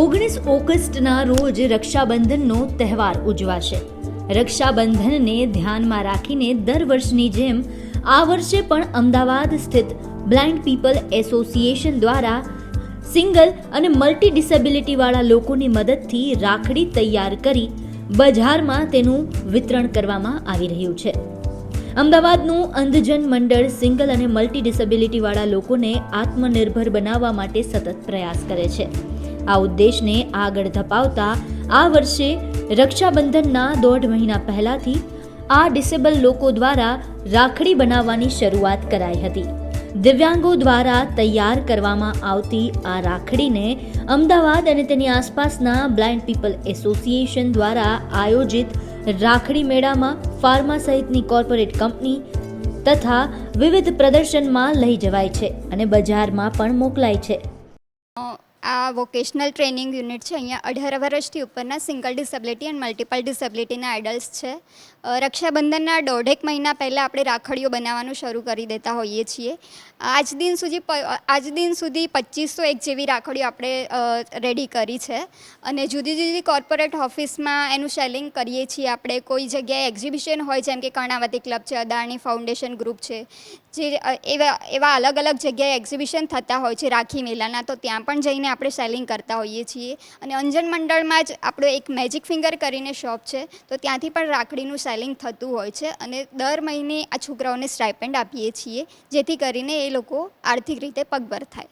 ઓગણીસ ઓગસ્ટના રોજ રક્ષાબંધનનો તહેવાર ઉજવાશે. રક્ષાબંધનને ધ્યાનમાં રાખીને દર વર્ષની જેમ આ વર્ષે પણ અમદાવાદ સ્થિત બ્લાઇન્ડ પીપલ એસોસિએશન દ્વારા સિંગલ અને મલ્ટી ડિસેબિલિટીવાળા લોકોની મદદથી રાખડી તૈયાર કરી બજારમાં તેનું વિતરણ કરવામાં આવી રહ્યું છે. અમદાવાદનું અંધજન મંડળ સિંગલ અને મલ્ટી ડિસેબિલિટીવાળા લોકોને આત્મનિર્ભર બનાવવા માટે સતત પ્રયાસ કરે છે. આ ઉદ્દેશને આગળ ધપાવતા આ વર્ષે રક્ષાબંધનના દોઢ મહિના પહેલાથી આ ડિસેબલ લોકો દ્વારા રાખડી બનાવવાની શરૂઆત કરાઈ હતી. દિવ્યાંગો દ્વારા તૈયાર કરવામાં આવતી આ રાખડીને અમદાવાદ અને તેની આસપાસના બ્લાઇન્ડ પીપલ એસોસિએશન દ્વારા આયોજિત રાખડી મેળામાં ફાર્મા સહિતની કોર્પોરેટ કંપની તથા વિવિધ પ્રદર્શનમાં લઈ જવાય છે અને બજારમાં પણ મોકલાય છે. આ વોકેશનલ ટ્રેનિંગ યુનિટ છે, અહીંયા અઢાર વર્ષથી ઉપરના સિંગલ ડિસેબિલિટી અને મલ્ટિપલ ડિસેબિલિટીના એડલ્ટ્સ છે. રક્ષાબંધનના દોઢેક મહિના પહેલાં આપણે રાખડીઓ બનાવવાનું શરૂ કરી દેતા હોઈએ છીએ. આજ દિન સુધી આજ દિન સુધી પચીસો એક જેવી રાખડીઓ આપણે રેડી કરી છે. અને જુદી જુદી કોર્પોરેટ ઓફિસમાં એનું સેલિંગ કરીએ છીએ આપણે. કોઈ જગ્યાએ એક્ઝિબિશન હોય, જેમ કે કર્ણાવતી ક્લબ છે, અદાણી ફાઉન્ડેશન ગ્રુપ છે, જે એવા એવા અલગ અલગ જગ્યાએ એક્ઝિબિશન થતા હોય છે, રાખી મેલાના, તો ત્યાં પણ જઈને આપણે સેલિંગ કરતા હોઈએ છીએ. અને અંજન મંડળમાં જ આપણો એક મેજિક ફિંગર કરીને શોપ છે. તો ત્યાંથી પણ રાખડીનું સેલિંગ થતું હોય છે. અને દર મહિને આ છોકરાઓને સ્ટાઇપેન્ડ આપીએ છીએ, જેથી કરીને એ લોકો આર્થિક રીતે પગભર થાય.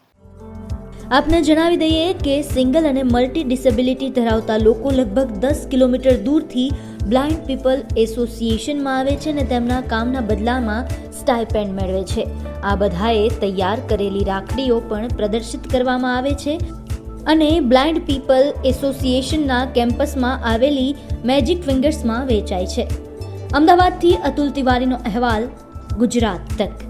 આપને જણાવી દઈએ કે સિંગલ અને મલ્ટી ડિસેબિલિટી ધરાવતા લોકો લગભગ દસ કિલોમીટર દૂરથી બ્લાઇન્ડ પીપલ એસોસિએશનમાં આવે છે અને તેમના કામના બદલામાં સ્ટાઇપેન્ડ મેળવે છે. આ બધાએ તૈયાર કરેલી રાખડીઓ પણ પ્રદર્શિત કરવામાં આવે છે. અને બ્લાઇન્ડ પીપલ એસોસિએશનના કેમ્પસમાં આવેલી મેજિક ફિંગર્સમાં વેચાય છે. અમદાવાદથી અતુલ તિવારીનો અહેવાલ, ગુજરાત તક.